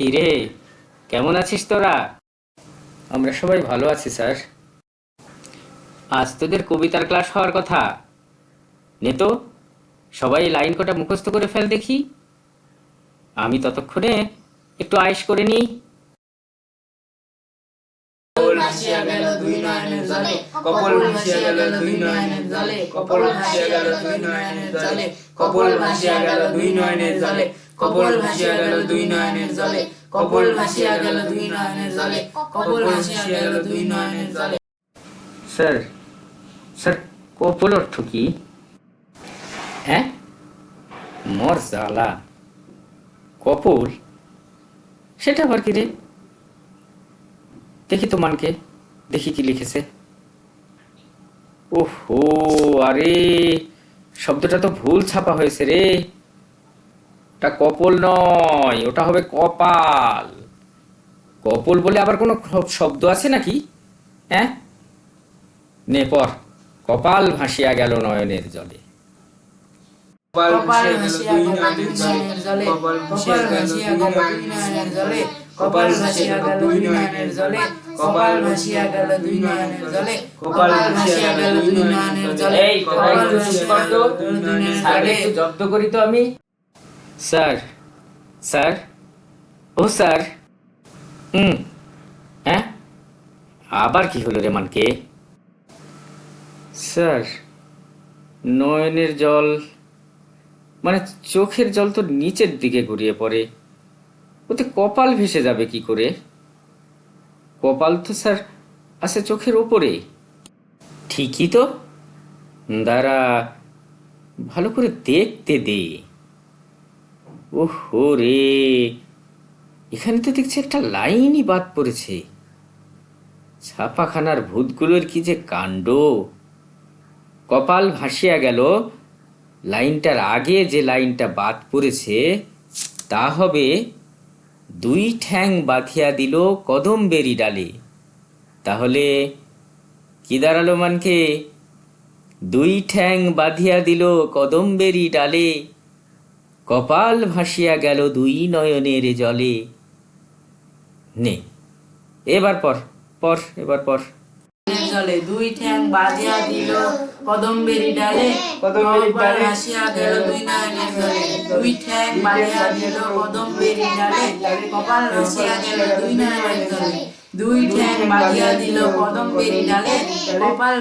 কি রে? কেমন আছিস তোরা? আমরা সবাই ভালো আছি স্যার। আজ তোদের কবিতার ক্লাস হওয়ার কথা। নে তো সবাই লাইন কটা মুখস্থ করে ফেল দেখি। আমি ততক্ষণে একটু আয়েস করে নিই। জলে কপল ভাসিয়া গেল দুই নয়নের জলে কপল ভাসিয়া গেল দুই নয়নের জলে কপল ভাসিয়া গেল দুই নয়নের জলে কপল ভাসিয়া গেল দুই নয়নের জলে কপল ভাসিয়া গেল দুই নয়নের জলে কপল ভাসিয়া গেল দুই নয়নের জলে। স্যার স্যার কপল অর্থ কি? হ্যাঁ? মর জ্বালা কপল? সেটা আবার কি রে? দেখি তো মানকে দেখি কি লিখেছে। ওহো, আরে, শব্দটা তো ভুল ছাপা হয়েছে রে। ওটা কপল নয়, ওটা হবে কপাল। কপল বলে আবার কোনো শব্দ আছে নাকি? হ্যাঁ? নে, পর। কপাল ভাসিয়া গেল নয়নের জলে। কপাল ভাসিয়া গেল নয়নের জলে। কপাল ভাসিয়া গেল নয়নের জলে। কপাল ভাসিয়া গেল দুই নয়নের জলে। কপাল ভাসিয়া গেল দুই নয়নের জলে। কপাল ভাসিয়া গেল দুই নয়নের জলে। এই কথা একটু চুপ কর তো। স্যারকে একটু জব্দ করি তো আমি। স্যার স্যার ও স্যার। হুম হ্যাঁ? আবার কি হলো রে মানকে? স্যার নয়নের জল মানে চোখের জল তো নিচের দিকে গড়িয়ে পড়ে। ওতে কপাল ভেসে যাবে কি করে? কপাল তো স্যার আছে চোখের ওপরে। ঠিকই তো। দাঁড়া, ভালো করে দেখতে দে। ওহো রে, এখানে তো দেখছি একটা লাইনই বাদ পড়েছে। ছাপাখানার ভূতগুলোর কি যে কাণ্ড। কপাল ভাসিয়া গেল। লাইনটার আগে যে লাইনটা বাদ পড়েছে, তা হবে দুই ঠ্যাং বাঁধিয়া দিল কদম বেরি ডালে। তাহলে কি দাঁড়াল মানকে? দুই ঠ্যাং বাঁধিয়া দিল কদম্বেরি ডালে। কপাল ভাসিয়া গেল দুই নয়নের জলে। নে, এবার পর পর, এবার পর। জলে দুই ঠ্যাং বাজিয়া দিল। কদম্বেরি ডালে কদম্বেরি ডালে গেল দুই নয়নের জলে। দুই ঠ্যাং বাজিয়া দিল কদম্বেরি ডালে। কপাল ভাসিয়া গেল দুই নয়নের জলে। দুই ঠ্যাং বাজিয়া দিল কদম্বেরি ডালে। কপাল